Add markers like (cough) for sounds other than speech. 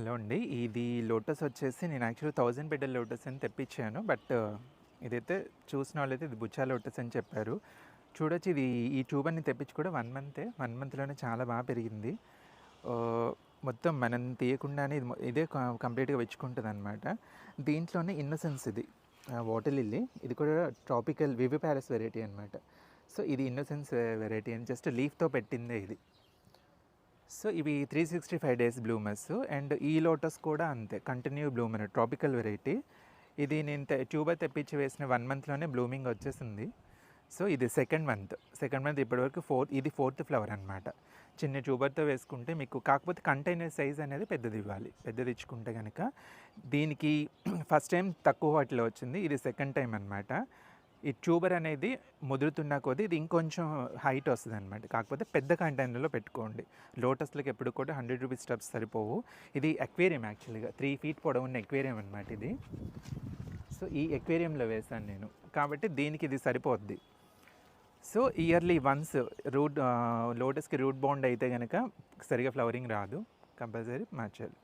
Hello అండి. ఇది lotus వచ్చేసి నేను యాక్చువల్లీ థౌజండ్ బెడ్డల్ లోటస్ అని తెప్పించాను. బట్ ఇదైతే చూసిన వాళ్ళైతే ఇది బుచ్చా లోటస్ అని చెప్పారు. చూడొచ్చు ఇది ఈ ట్యూబ్ అని తెప్పించి కూడా వన్ మంతే వన్ మంత్లోనే చాలా బాగా పెరిగింది. మొత్తం మనం తీయకుండానే ఇది ఇదే కంప్లీట్గా వెచ్చుకుంటుంది అనమాట దీంట్లోనే ఇన్నోసెన్స్ ఇది వాటర్ లిల్లీ. ఇది కూడా ట్రాపికల్ వివి ప్యారస్ వెరైటీ అనమాట సో ఇది ఇన్నోసెన్స్ వెరైటీ అని జస్ట్ లీఫ్తో పెట్టిందే ఇది. సో ఇవి three sixty five days bloomers and ఈ లోటస్ కూడా అంతే కంటిన్యూ బ్లూమర్ ట్రాపికల్ వెరైటీ ఇది నేను తె- ట్యూబర్ తెప్పించి వేసిన వన్ మంత్లోనే బ్లూమింగ్ వచ్చేసింది. సో ఇది సెకండ్ మంత్ సెకండ్ మంత్ ఇప్పటివరకు ఫోర్త్ ఇది ఫోర్త్ ఫ్లవర్ అనమాట చిన్న ట్యూబర్తో వేసుకుంటే మీకు కాకపోతే కంటైనర్ సైజ్ అనేది పెద్దది ఇవ్వాలి. పెద్దది ఇచ్చుకుంటే కనుక దీనికి (clears throat) ఫస్ట్ టైం తక్కువ వాటిలో వచ్చింది. ఇది సెకండ్ టైం అనమాట ఈ ట్యూబర్ అనేది ముదురుతున్న కొద్దీ ఇది ఇంకొంచెం హైట్ వస్తుంది అనమాట కాకపోతే పెద్ద కంటైనర్లో పెట్టుకోండి. లోటస్లకు ఎప్పుడు కూడా హండ్రెడ్ రూపీస్ స్టెప్స్ సరిపోవు. ఇది ఎక్వేరియం యాక్చువల్గా. త్రీ ఫీట్ పొడవున్న ఎక్వేరియం అనమాట ఇది. సో ఈ ఎక్వేరియంలో వేశాను నేను. కాబట్టి దీనికి ఇది సరిపోద్ది. సో ఇయర్లీ వన్స్ రూట్ లోటస్కి రూట్ బాండ్ అయితే కనుక సరిగా ఫ్లవరింగ్ రాదు. కంపల్సరీ మార్చాలి